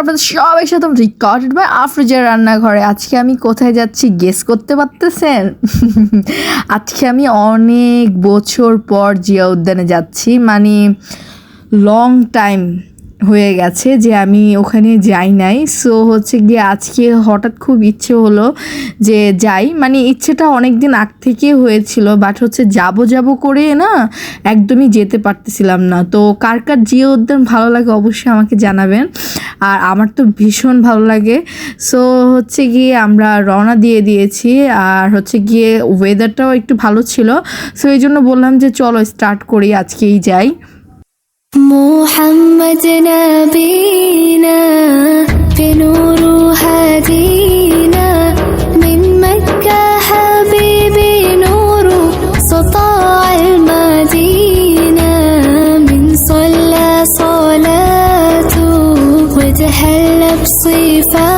আপনাদের সবাই সাথে রিকর্ডেড বাই আফরোজার রান্নাঘরে। আজকে আমি কোথায় যাচ্ছি গেস করতে পারতেছেন? আজকে আমি অনেক বছর পর জিয়া উদ্যানে যাচ্ছি। মানে লং টাইম হয়ে গেছে যে আমি ওখানে যাই নাই। সো হচ্ছে গিয়ে আজকে হঠাৎ খুব ইচ্ছে হলো যে যাই। মানে ইচ্ছেটা অনেক দিন আগ থেকে হয়েছিল বাট হচ্ছে যাব যাব করে না একদমই যেতে পারতেছিলাম না। তো কার কার জিও উদ্যান ভালো লাগে অবশ্যই আমাকে জানাবেন। আর আমার তো ভীষণ ভালো লাগে। সো হচ্ছে গিয়ে আমরা রওনা দিয়ে দিয়েছি। আর হচ্ছে গিয়ে ওয়েদারটাও একটু ভালো ছিল। সো এই জন্য বললাম যে চলো স্টার্ট করি, আজকেই যাই। محمد نبينا بنور هدينا. من مكة حبيبي نور سطاع المدينة. من صلى صلاته وتهلى بصفاته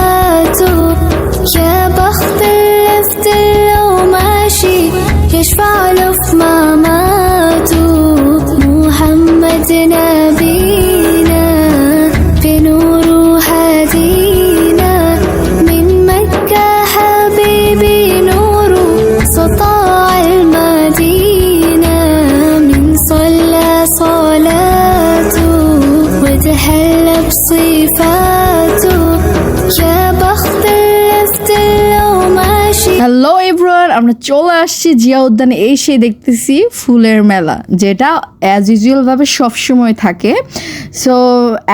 আমরা চলে আসছি জিয়া উদ্যানে এসে দেখতেছি ফুলের মেলা, যেটা অ্যাজ ইউজুয়ালভাবে সবসময় থাকে। সো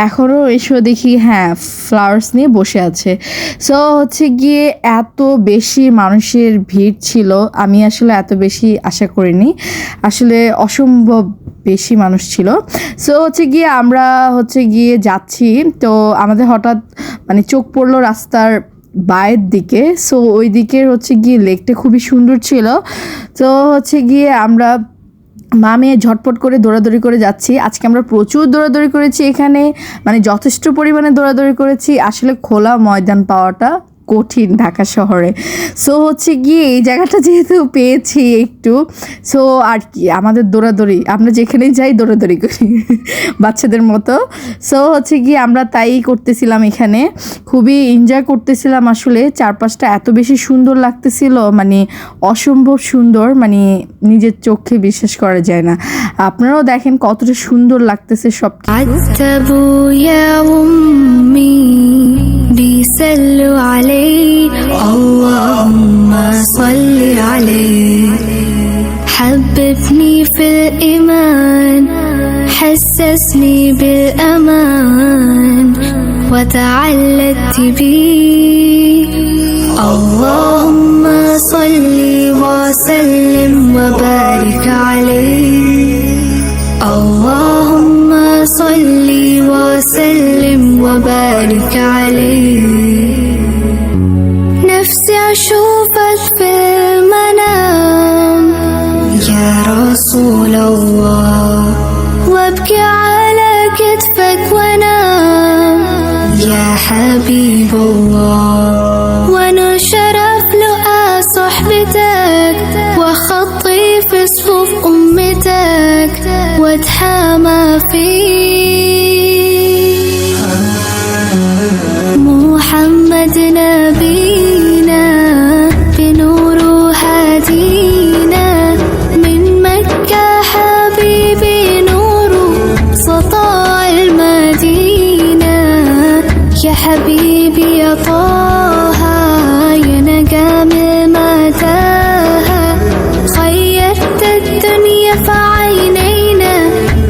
এখনও এসে দেখি হ্যাঁ ফ্লাওয়ার্স নিয়ে বসে আছে। সো হচ্ছে গিয়ে এত বেশি মানুষের ভিড় ছিল, আমি আসলে এত বেশি আশা করিনি। আসলে অসম্ভব বেশি মানুষ ছিল। সো হচ্ছে গিয়ে আমরা হচ্ছে গিয়ে যাচ্ছি, তো আমাদের হঠাৎ মানে চোখ পড়ল রাস্তার বায়ের দিকে। সো ওই দিকের হচ্ছে গিয়ে লেকটা খুবই সুন্দর ছিল। তো হচ্ছে গিয়ে আমরা মা মেয়ে ঝটপট করে দৌড়াদৌড়ি করে যাচ্ছি। আজকে আমরা প্রচুর দৌড়াদৌড়ি করেছি এখানে। মানে যথেষ্ট পরিমাণে দৌড়াদৌড়ি করেছি। আসলে খোলা ময়দান পাওয়াটা কঠিন ঢাকা শহরে। সো হচ্ছে গিয়ে এই জায়গাটা যেহেতু পেয়েছি একটু সো আর কি, আমাদের দৌড়াদৌড়ি, আমরা যেখানেই যাই দৌড়াদৌড়ি করি, বাচ্চাদের মতো। সো হচ্ছে গিয়ে আমরা তাই করতেছিলাম এখানে, খুবই এনজয় করতেছিলাম আসলে, চারপাশটা এত বেশি সুন্দর লাগতেছিল মানে অসম্ভব সুন্দর মানে নিজের চোখে বিশ্বাস করা যায় না। আপনারাও দেখেন কতটা সুন্দর লাগতেছে সব কিছু حببني في الإيمان حسسني بالأمان وتعلقت بيه اللهم صل وسلم وبارك حبيبي يا طه يا نجم متاهة خيرت الدنيا في عينينا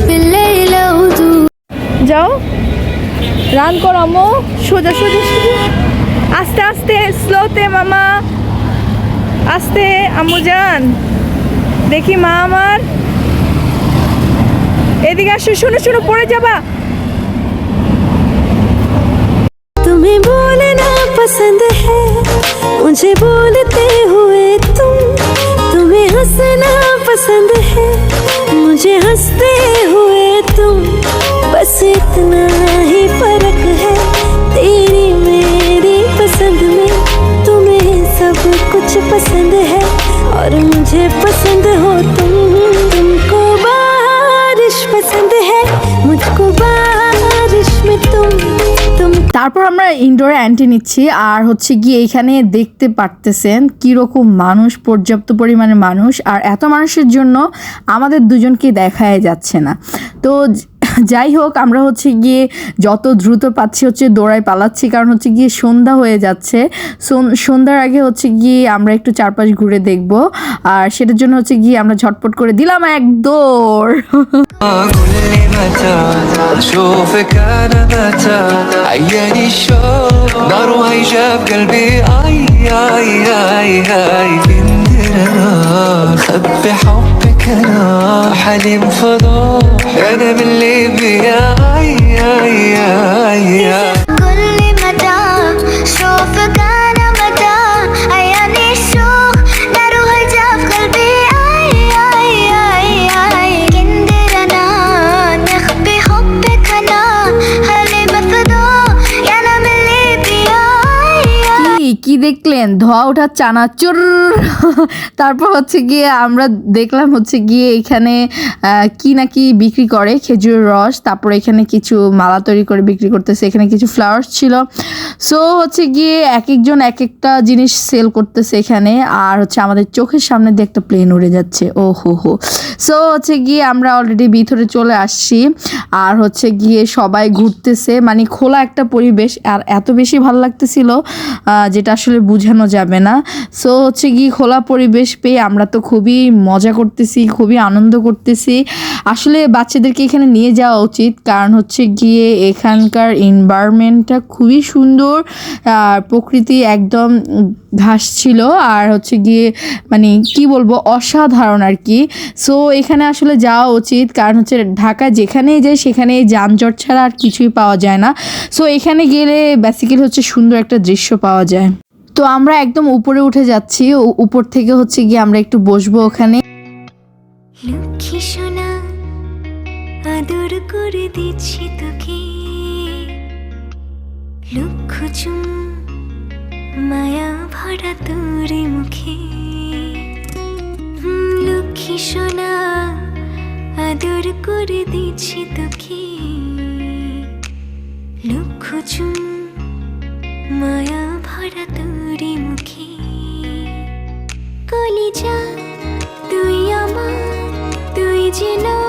بالليل ودود যাও রান করো আম্মু সোজা সোজা সোজা আস্তে আস্তে স্লোতে মামা আস্তে আম্মু যান দেখি মা আমার এদিকে আসো শুনো শুনো পড়ে যাবা पसंद है। मुझे बोलते हुए तुम, तुम्हें हंसना पसंद है। मुझे हँसते हुए तुम, बस इतना তারপর আমরা ইনডোরে অ্যান্টি নিচ্ছি, আর হচ্ছে গিয়ে এইখানে দেখতে পারতেছেন কীরকম মানুষ, পর্যাপ্ত পরিমাণে মানুষ, আর এত মানুষের জন্য আমাদের দুজনকে দেখায় যাচ্ছে না। তো যাই হোক আমরা হচ্ছে গিয়ে যত দ্রুত পাচ্ছি হচ্ছে দৌড়ায় পালাচ্ছি কারণ হচ্ছে গিয়ে সন্ধ্যা হয়ে যাচ্ছে সন- সন্ধ্যার আগে হচ্ছে গিয়ে আমরা একটু চারপাশ ঘুরে দেখব আর সেটার জন্য হচ্ছে গিয়ে আমরা ঝটপট করে দিলাম এক দৌড় قول لي متى اشوفك انا متى عياني الشوق نار وهيجة بقلبي اي اي اي اي كندر انا خبي حبك انا حليم فضاح انا من ليبيا اي اي اي, أي كل مدى شوفك انا مدى عياني الشوق نارها جاب قلبي اي اي اي اي كندر انا نخبي حبك انا هلي بفضا يا انا من ليبيا اي اي কি কি দেখলেন ধোয়া ওঠা চানাচুর। তারপর হচ্ছে গিয়ে আমরা দেখলাম হচ্ছে গিয়ে এখানে কি না কি বিক্রি করে, খেজুরের রস, তারপর এখানে কিছু মালা তৈরি করে বিক্রি করতেছে, এখানে কিছু ফ্লাওয়ার্স ছিল। সো হচ্ছে গিয়ে এক একজন এক একটা জিনিস সেল করতেছে এখানে, আর হচ্ছে আমাদের চোখের সামনে দিয়ে একটা প্লেন উড়ে যাচ্ছে। ও হো। হো সো হচ্ছে গিয়ে আমরা অলরেডি ভিতরে চলে আসছি, আর হচ্ছে গিয়ে সবাই ঘুরতেছে। মানে খোলা একটা পরিবেশ, আর এত বেশি ভালো লাগতেছিল যেটা আসলে বোঝানো যাবে না। সো হচ্ছে গিয়ে খোলা পরিবেশ পেয়ে আমরা তো খুবই মজা করতেছি, খুবই আনন্দ করতেছি। আসলে বাচ্চাদেরকে এখানে নিয়ে যাওয়া উচিত, কারণ হচ্ছে গিয়ে এখানকার এনভায়রনমেন্টটা খুবই সুন্দর, আর প্রকৃতি একদম ঘাস ছিল, আর হচ্ছে গিয়ে মানে কি বলব, অসাধারণ আর কি। সো এখানে আসলে যাওয়া উচিত, কারণ হচ্ছে ঢাকা যেখানেই যাই সেখানেই যানজট ছাড়া আর কিছুই পাওয়া যায় না। সো এখানে গেলে বেসিক্যালি হচ্ছে সুন্দর একটা দৃশ্য পাওয়া যায়। তো আমরা একদম উপরে উঠে যাচ্ছি। উপর থেকে হচ্ছে গিয়ে আমরা একটু বসবো ওখানে। লক্ষ্মী সোনা, আদর করে দিচ্ছি তোকে। লক্ষ চুম, মায়া ভরা তোর মুখে। লক্ষ্মী সোনা, আদর করে দিচ্ছি তোকে। লক্ষ চুম, মায়া ভরা তোর মুখে। কলিজা তুই আমার তুই যে নয়নের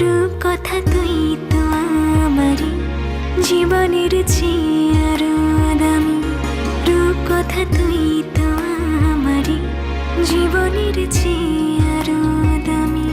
রূপ কথা তুই তো আমারই জীবনের চেয়ে আরও দামি। রূপ কথা তুই তো আমারই জীবনের চেয়ে দামি।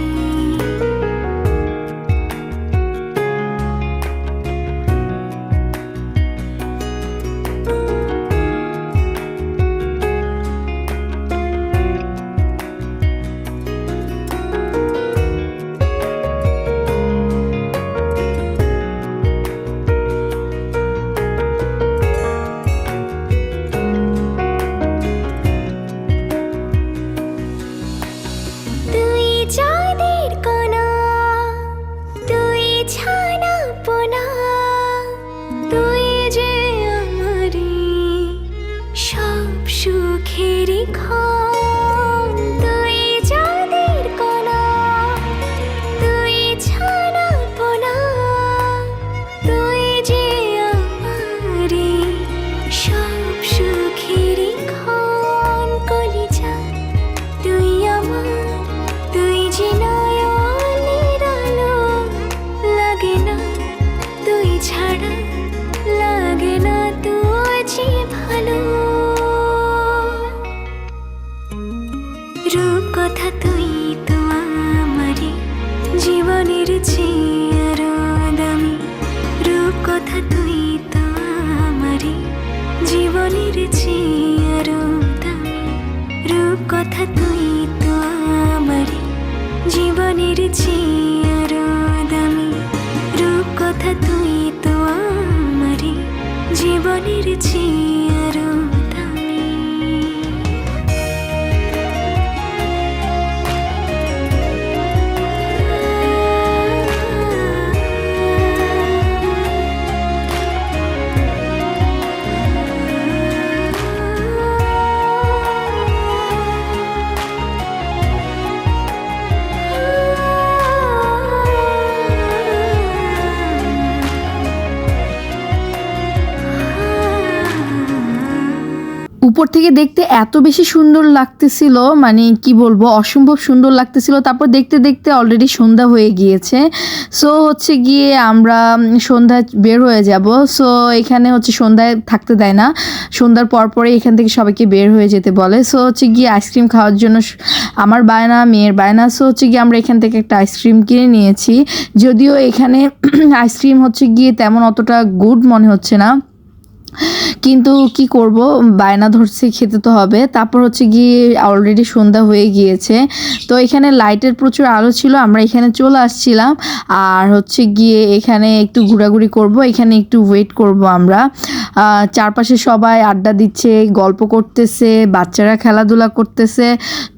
কথা তুই তো আমারই জীবনের চেয়ে উপর থেকে দেখতে এত বেশি সুন্দর লাগতেছিল মানে কি বলব, অসম্ভব সুন্দর লাগতেছিল। তারপর দেখতে দেখতে অলরেডি সন্ধ্যা হয়ে গিয়েছে। সো হচ্ছে গিয়ে আমরা সন্ধ্যায় বের হয়ে যাব। সো এখানে হচ্ছে সন্ধ্যায় থাকতে দেয় না। সন্ধ্যার পর পরে এখান থেকে সবাইকে বের হয়ে যেতে বলে। সো হচ্ছে গিয়ে আইসক্রিম খাওয়ার জন্য আমার বায়না, মেয়ের বায়না। সো হচ্ছে গিয়ে আমরা এখান থেকে একটা আইসক্রিম কিনে নিয়েছি। যদিও এখানে আইসক্রিম হচ্ছে গিয়ে তেমন অতটা গুড মনে হচ্ছে না। কিন্তু কি করব? বায়না ধরছে, খেতে তো হবে। তারপর হচ্ছে গিয়ে অলরেডি সন্ধ্যা হয়ে গিয়েছে। তো এখানে লাইটের প্রচুর আলো ছিল, আমরা এখানে চলে আসছিলাম। আর হচ্ছে গিয়ে এখানে একটু ঘোরাঘুরি করব, এখানে একটু ওয়েট করব আমরা। চারপাশে সবাই আড্ডা দিচ্ছে, গল্প করতেছে, বাচ্চারা খেলাধুলা করতেছে।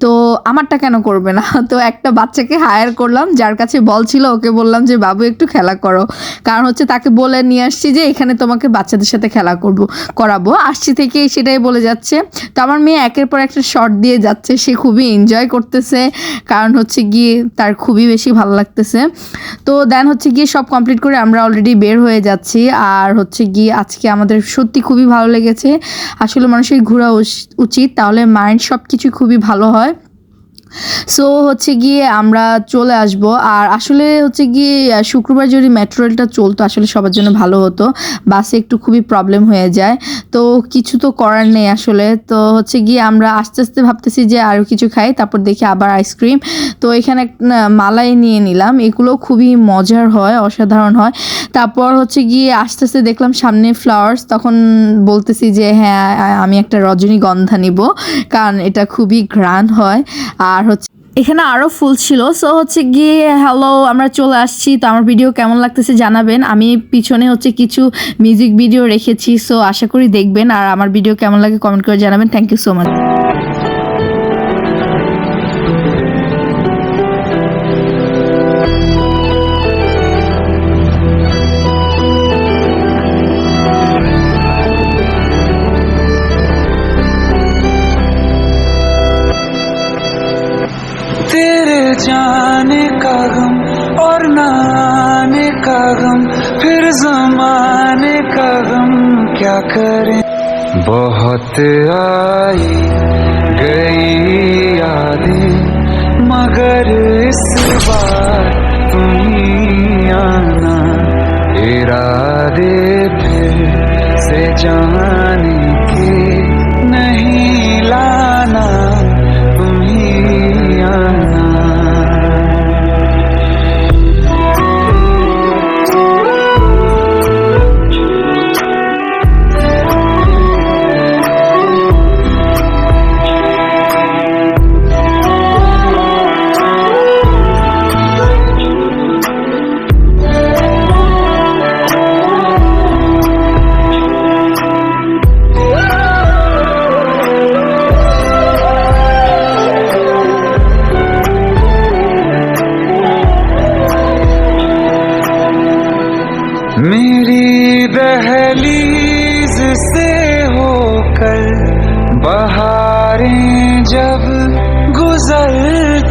তো আমারটা কেন করবে না? তো একটা বাচ্চাকে হায়ার করলাম, যার কাছে বল ছিল, ওকে বললাম যে, বাবু, একটু খেলা করো। কারণ হচ্ছে তাকে বলে নিয়ে আসছি যে, এখানে তোমাকে বাচ্চাদের সাথে খেলা করব, করাবো। আসছি থেকে সেটাই বলে যাচ্ছে। তো আমার মেয়ে একের পর একটা শর্ট দিয়ে যাচ্ছে। সে খুবই এনজয় করতেছে। কারণ হচ্ছে গিয়ে তার খুবই বেশি ভালো লাগতেছে। তো দেন হচ্ছে গিয়ে সব কমপ্লিট করে আমরা অলরেডি বের হয়ে যাচ্ছি। আর হচ্ছে গিয়ে আজকে আমাদের সত্যি খুবই ভালো লেগেছে। আসলে মানুষের ঘোরা উচিত। তাহলে মাইন্ড সব কিছু খুবই ভালো হয়। সো হচ্ছে গিয়ে আমরা চলে আসব। আর আসলে হচ্ছে গিয়ে শুক্রবার যদি মেট্রো রেলটা চলতো, আসলে সবার জন্য ভালো হতো। বাসে একটু খুবই প্রবলেম হয়ে যায়। তো কিছু তো করার নেই আসলে। তো হচ্ছে গিয়ে আমরা আস্তে আস্তে ভাবতেছি যে আরও কিছু খাই, তারপর দেখি আবার আইসক্রিম তো এখানে মালাই নিয়ে নিলাম। এগুলো খুবই মজার হয়, অসাধারণ হয়। তারপর হচ্ছে গিয়ে আস্তে আস্তে দেখলাম সামনে ফ্লাওয়ার্স তখন বলতেছি যে হ্যাঁ আমি একটা রজনীগন্ধা নিব। কারণ এটা খুবই ঘ্রাণ হয়। আর হচ্ছে এখানে আরও ফুল ছিল। সো হচ্ছে গিয়ে হ্যালো আমরা চলে আসছি। তো আমার ভিডিও কেমন লাগতেছে জানাবেন। আমি পিছনে হচ্ছে কিছু মিউজিক ভিডিও রেখেছি। সো আশা করি দেখবেন। আর আমার ভিডিও কেমন লাগে কমেন্ট করে জানাবেন। থ্যাংক ইউ সো মাচ न का गम, फिर जमाने का गम, क्या करें? बहुत आई गई यादें, मगर इस बार तुम ही आना। इरादे फिर से जाने के नहीं लाना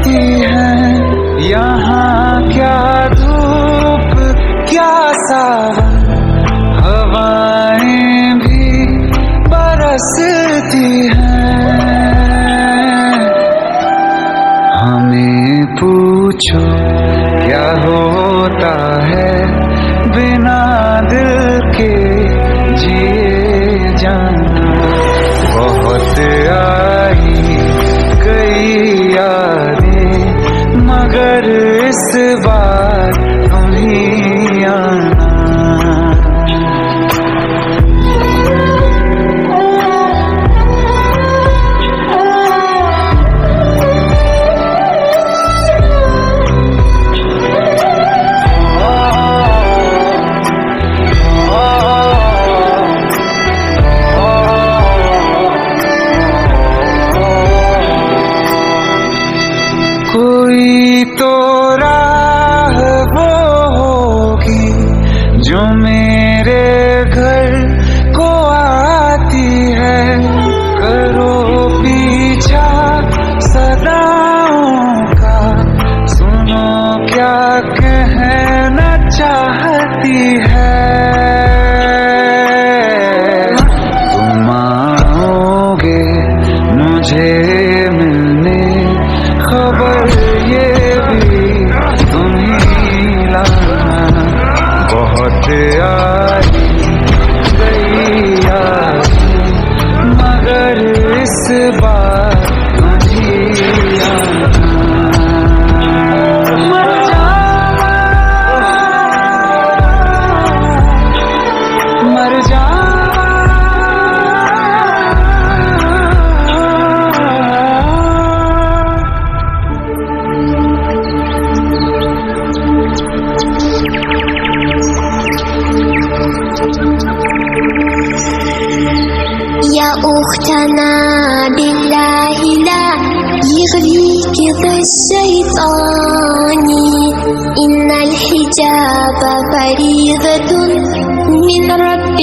गुजरती हैं। यहाँ क्या धूप, क्या सावन? हवाएँ भी बरसती हैं। हमें पूछो, क्या होता है बिना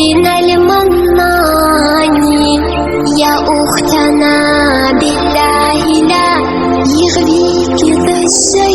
من المنان يا أختنا بالله لا يغريك ذا الشيء